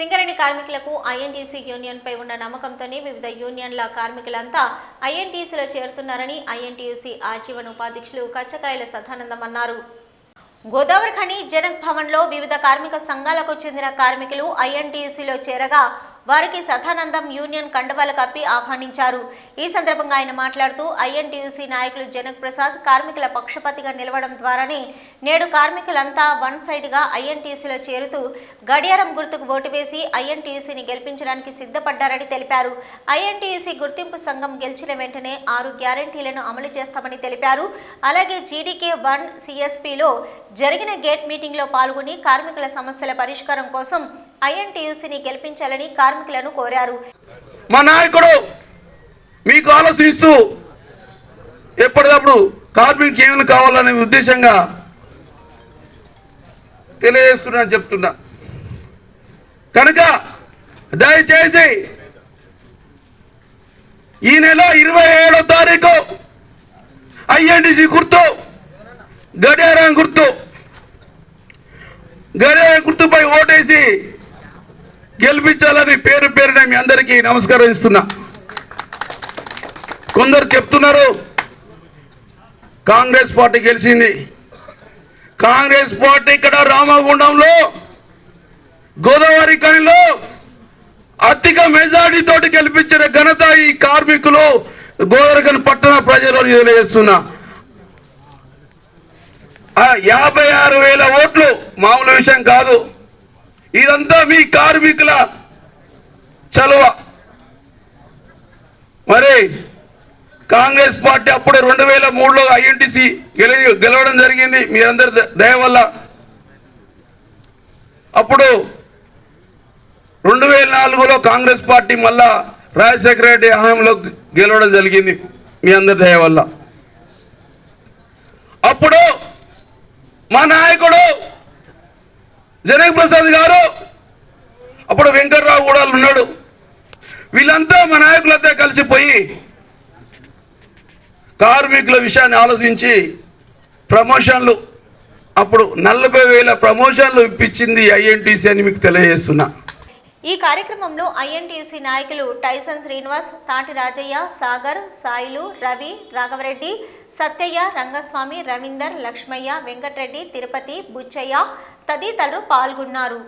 సింగరేణి కార్మికులకు ఐఎన్టీసీ యూనియన్పై ఉన్న నమ్మకంతోనే వివిధ యూనియన్ల కార్మికులంతా ఐఎన్టీసీలో చేరుతున్నారని ఐఎన్టీయూసీ ఆజీవన్ ఉపాధ్యక్షులు కచ్చకాయల సదానందం అన్నారు. గోదావరి ఖని జనక్ భవన్లో వివిధ కార్మిక సంఘాలకు చెందిన కార్మికులు ఐఎన్టీసీలో చేరగా వారికి సదానందం యూనియన్ కండవాలు కప్పి ఆహ్వానించారు. ఈ సందర్భంగా ఆయన మాట్లాడుతూ ఐఎన్టీయూసీ నాయకులు జనక్ ప్రసాద్ కార్మికుల పక్షపతిగా నిలవడం ద్వారానే నేడు కార్మికులంతా వన్ సైడ్గా ఐఎన్టీసీలో చేరుతూ గడియారం గుర్తుకు ఓటు వేసి ఐఎన్టీయూసీని గెలిపించడానికి సిద్ధపడ్డారని తెలిపారు. ఐఎన్టీయూసీ గుర్తింపు సంఘం గెలిచిన వెంటనే ఆరు గ్యారంటీలను అమలు చేస్తామని తెలిపారు. అలాగే జీడీకే వన్ సిఎస్పిలో జరిగిన గేట్ మీటింగ్లో పాల్గొని కార్మికుల సమస్యల పరిష్కారం కోసం ఐఎన్టీయూసీని గెలిపించాలని కార్మికులను కోరారు. మా నాయకుడు మీకు ఆలోచిస్తూ ఎప్పటికప్పుడు కార్మికులకు ఏమైనా కావాలనే ఉద్దేశంగా తెలియజేస్తున్నా చెప్తున్నా. కనుక దయచేసి ఈ నెల ఇరవై ఏడో తారీఖు ఐఎన్టీసీ గుర్తు గడియారం గుర్తు గడియారం గుర్తుపై ఓటేసి గెలిపించాలని పేరు పేరున మీ అందరికీ నమస్కారం ఇస్తున్నా కొందరు చెప్తున్నారు కాంగ్రెస్ పార్టీ గెలిచింది. కాంగ్రెస్ పార్టీ ఇక్కడ రామగుండంలో గోదావరి కనిలో అధిక మెజార్టీ తోటి గెలిపించిన ఘనత ఈ కార్మికులు గోదావరి పట్టణ ప్రజలు తెలియజేస్తున్నా. యాభై ఆరు వేల ఓట్లు మామూలు విషయం కాదు. ఇదంతా మీ కార్మికుల చలువ. మరి కాంగ్రెస్ పార్టీ అప్పుడు రెండు వేల మూడులో ఐఎన్టీసీ గెలి గెలవడం జరిగింది. మీరందరి దయ వల్ల. అప్పుడు రెండు వేల నాలుగులో కాంగ్రెస్ పార్టీ మళ్ళా రాజశేఖర రెడ్డి హయాంలో గెలవడం జరిగింది. మీ అందరి దయ వల్ల. అప్పుడు మా నాయకుడు జనక్ ప్రసాద్ గారు అప్పుడు వెంకట్రావు కూడా ఉన్నాడు. వీళ్ళంతా మా నాయకులంతా కలిసిపోయి కార్మికుల విషయాన్ని ఆలోచించి ప్రమోషన్లు అప్పుడు నలభై వేల ప్రమోషన్లు ఇప్పించింది ఐఎన్టీసీ అని మీకు తెలియజేస్తున్నా. ఈ కార్యక్రమంలో ఐఎన్టీయూసీ నాయకులు టైసన్ శ్రీనివాస్ తాటి రాజయ్య సాగర్ సాయిలు రవి రాఘవరెడ్డి సత్యయ్య రంగస్వామి రవీందర్ లక్ష్మయ్య వెంకటరెడ్డి తిరుపతి బుచ్చయ్య తదితరులు పాల్గొన్నారు.